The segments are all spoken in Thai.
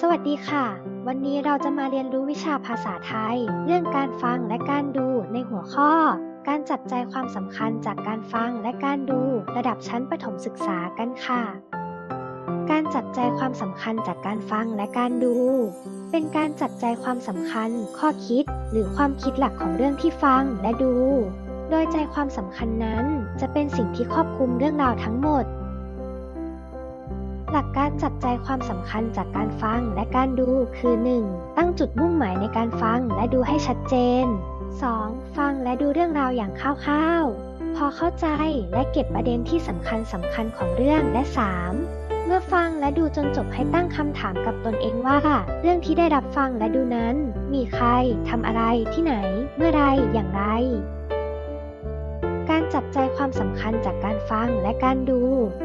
สวัสดีค่ะ วันนี้เราจะมาเรียนรู้วิชาภาษาไทย เรื่องการฟังและการดูในหัวข้อ การจัดใจความสำคัญจากการฟังและการดูระดับชั้นประถมศึกษากันค่ะ การจัดใจความสำคัญจากการฟังและการดู เป็นการจัดใจความสำคัญ ข้อคิด หรือความคิดหลักของเรื่องที่ฟังและดู โดยใจความสำคัญนั้น จะเป็นสิ่งที่ครอบคลุมเรื่องราวทั้งหมด หลักการจัดใจความสำคัญจากการฟังและการดูคือ 1. ตั้งจุดมุ่งหมายในการฟังและดูให้ชัดเจน 2. ฟังและดูเรื่องราวอย่างคร่าวๆ พอเข้าใจและเก็บประเด็นที่สำคัญสำคัญของเรื่องและ 3. เมื่อฟังและดูจนจบให้ตั้งคำถามกับตนเองว่า เรื่องที่ได้รับฟังและดูนั้น มีใครทำอะไรที่ไหน เมื่อไรอย่างไร การจับใจความสำคัญจากการฟังและการดู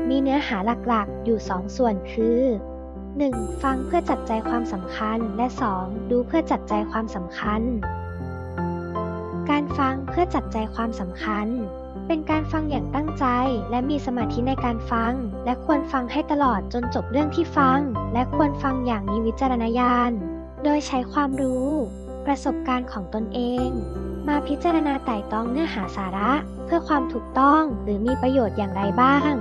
มีเนื้อหาหลักๆ อยู่ 2 ส่วนคือ 1. ฟังเพื่อจับใจความสำคัญ และ 2. ดูเพื่อจับใจความสำคัญ การฟังเพื่อจับใจความสำคัญ เป็นการฟังอย่างตั้งใจ และมีสมาธิในการฟัง และควรฟังให้ตลอดจนจบเรื่องที่ฟัง และควรฟังอย่างมีวิจารณญาณ โดยใช้ความรู้ ประสบการณ์ของตนเอง มาพิจารณาไต่ตรองเนื้อหาสาระ เพื่อความถูกต้องหรือมีประโยชน์อย่างไรบ้าง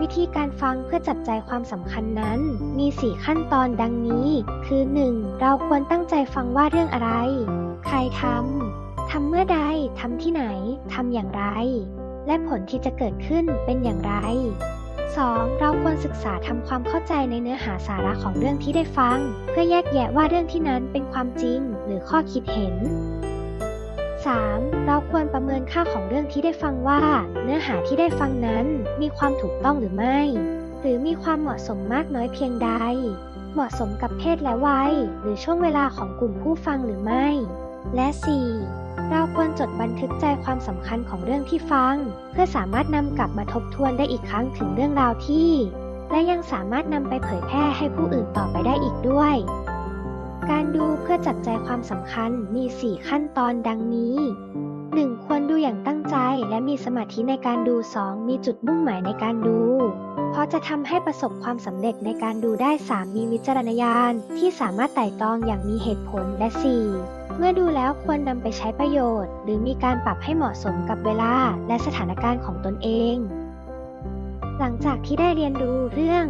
วิธีการฟังเพื่อจับใจความสำคัญนั้น มี 4 ขั้นตอนดังนี้ คือ 1. เราควรตั้งใจฟังว่าเรื่องอะไร ใครทำทำเมื่อใดทำที่ไหนทำอย่างไร และผลที่จะเกิดขึ้นเป็นอย่างไร 2. เราควรศึกษาทำความเข้าใจในเนื้อหาสาระของเรื่องที่ได้ฟัง เพื่อแยกแยะว่าเรื่องที่นั้นเป็นความจริง หรือข้อคิดเห็น 3. เราควรประเมินค่าของเรื่องที่ได้ฟังว่า เนื้อหาที่ได้ฟังนั้นมีความถูกต้องหรือไม่ หรือมีความเหมาะสมมากน้อยเพียงใด เหมาะสมกับเพศและวัย หรือช่วงเวลาของกลุ่มผู้ฟังหรือไม่ และ 4. เราควรจดบันทึกใจความสำคัญของเรื่องที่ฟัง เพื่อสามารถนำกลับมาทบทวนได้อีกครั้งถึงเรื่องราวที่ และยังสามารถนำไปเผยแพร่ให้ผู้อื่นต่อไปได้อีกด้วย การดูเพื่อจับใจความสำคัญมี 4 ขั้นตอนดังนี้ 1. ควรดูอย่างตั้งใจและมีสมาธิในการดู 2. มีจุดมุ่งหมายในการดู เพราะจะทำให้ประสบความสำเร็จในการดูได้ 3. มีวิจารณญาณที่สามารถไต่ตองอย่างมีเหตุผลและ 4. เมื่อดูแล้วควรนำไปใช้ประโยชน์ หรือมีการปรับให้เหมาะสมกับเวลาและสถานการณ์ของตนเอง หลังจากที่ได้เรียนรู้เรื่อง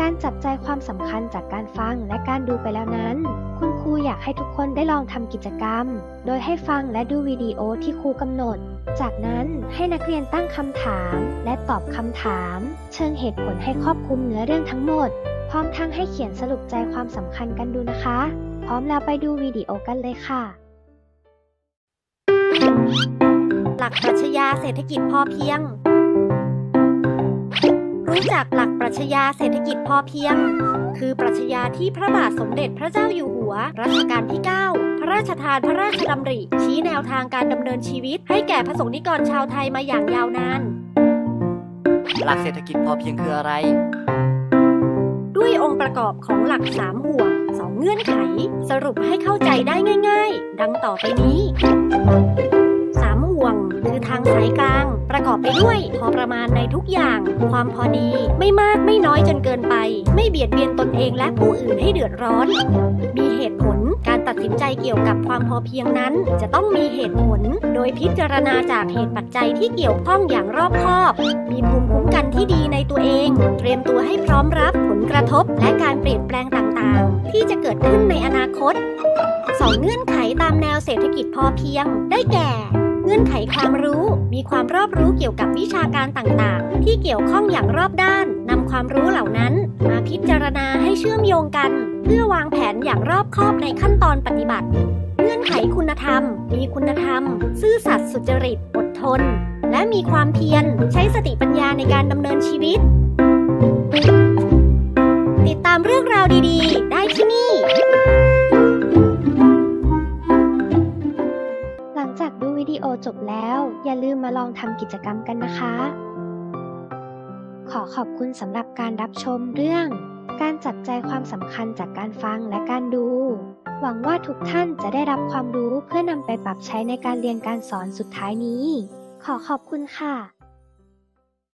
การจับใจความสำคัญจากการฟังและการดูไปแล้วนั้น คุณครูอยากให้ทุกคนได้ลองทำกิจกรรม โดยให้ฟังและดูวิดีโอที่ครูกำหนด จากนั้นให้นักเรียนตั้งคำถามและตอบคำถาม เชิงเหตุผลให้ครอบคลุมเนื้อเรื่องทั้งหมด พร้อมทั้งให้เขียนสรุปใจความสำคัญกันดูนะคะ พร้อมแล้วไปดูวิดีโอกันเลยค่ะ หลักปรัชญาเศรษฐกิจพอเพียง รู้จักหลักปรัชญาเศรษฐกิจพอเพียง คือปรัชญาที่พระบาทสมเด็จพระเจ้าอยู่หัว รัชกาลที่ 9 พระราชทานพระราชดำริ ชี้แนวทางการดำเนินชีวิต ให้แก่พระสงฆ์นิกรชาวไทยมาอย่างยาวนาน หลักเศรษฐกิจพอเพียงคืออะไร ด้วยองค์ประกอบของหลักสามห่วงสองเงื่อนไข สรุปให้เข้าใจได้ง่าย ๆ ดังต่อไปนี้สามห่วงคือ ทางสายกลาง ประกอบไปด้วย พอประมาณในทุกอย่าง ความพอดี ไม่มากไม่น้อยจนเกินไป ไม่เบียดเบียนตนเองและผู้อื่นให้เดือดร้อน มีเหตุผลการตัดสินใจเกี่ยวกับความพอเพียงนั้น จะต้องมีเหตุผล โดยพิจารณาจากเหตุปัจจัยที่เกี่ยวข้องอย่างรอบคอบ มีภูมิคุ้มกันที่ดีในตัวเอง เตรียมตัวให้พร้อมรับผลกระทบและการเปลี่ยนแปลงต่างๆ ที่จะเกิดขึ้นในอนาคตสองเงื่อนไขตามแนวเศรษฐกิจพอเพียง ได้แก่ นไขความรู้ มีความรอบรู้เกี่ยวกับวิชาการต่างๆ ที่เกี่ยวข้องอย่างรอบด้านนำความรู้เหล่านั้น มาพิจารณาให้เชื่อมโยงกัน เพื่อวางแผนอย่างรอบคอบในขั้นตอนปฏิบัติ เงื่อนไขคุณธรรม มีคุณธรรม ซื่อสัตย์สุจริต อดทน และมีความเพียร ใช้สติปัญญาในการดำเนินชีวิต ติดตามเรื่องราวดีๆ จบแล้ว อย่าลืมมาลองทำกิจกรรมกันนะคะ ขอขอบคุณสำหรับการรับชมเรื่อง การจัดใจความสำคัญจากการฟังและการดู หวังว่าทุกท่านจะได้รับความรู้เพื่อนำไปปรับใช้ในการเรียนการสอนสุดท้ายนี้ ขอขอบคุณค่ะ